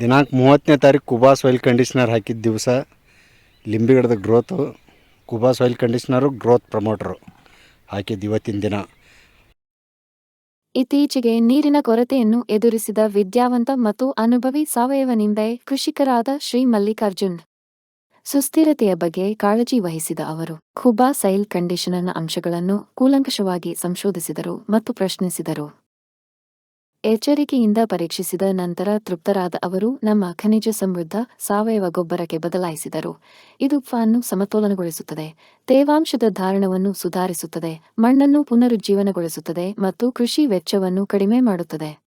ದಿನಾಂಕ ಮೂವತ್ತನೇ ತಾರೀಕು ಕುಬಾಸ್ ಆಯಿಲ್ ಕಂಡೀಷ್ನರ್ ಹಾಕಿದ ದಿವಸ ಲಿಂಬಿಗಡದ ಗ್ರೋತು ಕುಬಾಸ್ ಆಯಿಲ್ ಕಂಡೀಷ್ನರು ಗ್ರೋತ್ ಪ್ರಮೋಟರು ಹಾಕಿದ್ದು ಇವತ್ತಿನ ದಿನ. ಇತ್ತೀಚೆಗೆ ನೀರಿನ ಕೊರತೆಯನ್ನು ಎದುರಿಸಿದ ವಿದ್ಯಾವಂತ ಮತ್ತು ಅನುಭವಿ ಸಾವಯವ ನಿಂಬೆ ಕೃಷಿಕರಾದ ಶ್ರೀ ಮಲ್ಲಿಕಾರ್ಜುನ್. ಸುಸ್ಥಿರತೆಯ ಬಗ್ಗೆ ಕಾಳಜಿ ವಹಿಸಿದ ಅವರು ಖುಬಾ ಸೈಲ್ ಕಂಡೀಷನರ್ನ ಅಂಶಗಳನ್ನು ಕೂಲಂಕಷವಾಗಿ ಸಂಶೋಧಿಸಿದರು ಮತ್ತು ಪ್ರಶ್ನಿಸಿದರು. ಎಚ್ಚರಿಕೆಯಿಂದ ಪರೀಕ್ಷಿಸಿದ ನಂತರ ತೃಪ್ತರಾದ ಅವರು ನಮ್ಮ ಖನಿಜ ಸಮೃದ್ಧ ಸಾವಯವ ಗೊಬ್ಬರಕ್ಕೆ ಬದಲಾಯಿಸಿದರು. ಇದು ಫಾನ್ನು ಸಮತೋಲನಗೊಳಿಸುತ್ತದೆ. ತೇವಾಂಶದ ಧಾರಣವನ್ನು ಸುಧಾರಿಸುತ್ತದೆ. ಮಣ್ಣನ್ನು ಪುನರುಜ್ಜೀವನಗೊಳಿಸುತ್ತದೆ ಮತ್ತು ಕೃಷಿ ವೆಚ್ಚವನ್ನು ಕಡಿಮೆ ಮಾಡುತ್ತದೆ.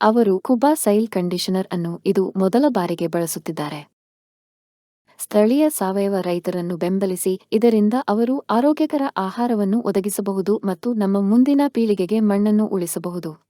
ಅವರು ಕುಬಾ ಸೈಲ್ ಕಂಡೀಷನರ್ ಅನ್ನು ಇದು ಮೊದಲ ಬಾರಿಗೆ ಬಳಸುತ್ತಿದ್ದಾರೆ. ಸ್ಥಳೀಯ ಸಾವಯವ ರೈತರನ್ನು ಬೆಂಬಲಿಸಿ ಇದರಿಂದ ಅವರು ಆರೋಗ್ಯಕರ ಆಹಾರವನ್ನು ಒದಗಿಸಬಹುದು ಮತ್ತು ನಮ್ಮ ಮುಂದಿನ ಪೀಳಿಗೆಗೆ ಮಣ್ಣನ್ನು ಉಳಿಸಬಹುದು.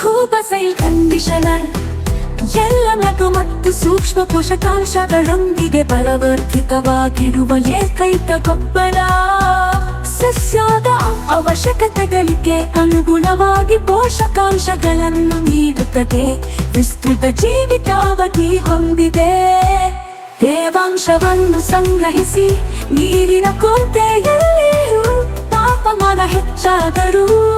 ಖೂಬಸೈಲ್ ಕಂಡೀಷನರ್. ಎಲ್ಲ ನಟು ಮತ್ತು ಸೂಕ್ಷ್ಮ ಪೋಷಕಾಂಶಗಳೊಂದಿಗೆ ಬಲವರ್ಧಿತವಾಗಿರುವ ಏಕೈಕ ಗೊಬ್ಬರ ಸಸ್ಯದ ಅವಶ್ಯಕತೆಗಳಿಗೆ ಅನುಗುಣವಾಗಿ ಪೋಷಕಾಂಶಗಳನ್ನು ನೀಡುತ್ತದೆ. ವಿಸ್ತೃತ ಜೀವಿತಾವಧಿ ಹೊಂದಿದೆ. ತೇವಾಂಶವನ್ನು ಸಂಗ್ರಹಿಸಿ ನೀರಿನ ಕೊರತೆಯಲ್ಲಿಯೂ ತಾಪಮಾನ ಹೆಚ್ಚಾದರೂ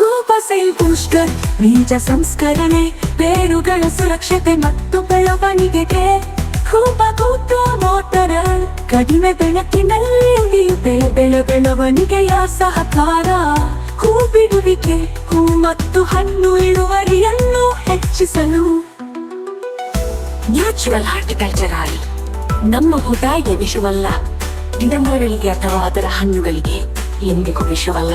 ಕೂಪಸೈಲ್ ಪುಷ್ಕರ್ ಬೀಜ ಸಂಸ್ಕರಣೆ, ಬೇರುಗಳ ಸುರಕ್ಷತೆ ಮತ್ತು ಬೆಳವಣಿಗೆಗೆ. ಕೂಪ ಕೂತ ಮೋಟರ, ಕಡಿಮೆ ಬೆಳಕಿನಲ್ಲಿ ಉಳಿಯುತ್ತೆ, ಬೆಳೆ ಬೆಳವಣಿಗೆಯ ಸಹಕಾರ. ಹೂ ಬಿಡುವಿಕೆ ಹೂ ಮತ್ತು ಹಣ್ಣು ಇಳುವರಿಯನ್ನು ಹೆಚ್ಚಿಸಲು. ನ್ಯಾಚುರಲ್ ಹಾರ್ಟಿಕಲ್ಚರ್ ಆಯಿಲ್ ನಮ್ಮ ಭೂತಾಯಿಗೆ ವಿಷವಲ್ಲ. ಗಿಡಮರಗಳಿಗೆ ಅಥವಾ ಅದರ ಹಣ್ಣುಗಳಿಗೆ ಎಂದಿಗೂ ವಿಷವಲ್ಲ.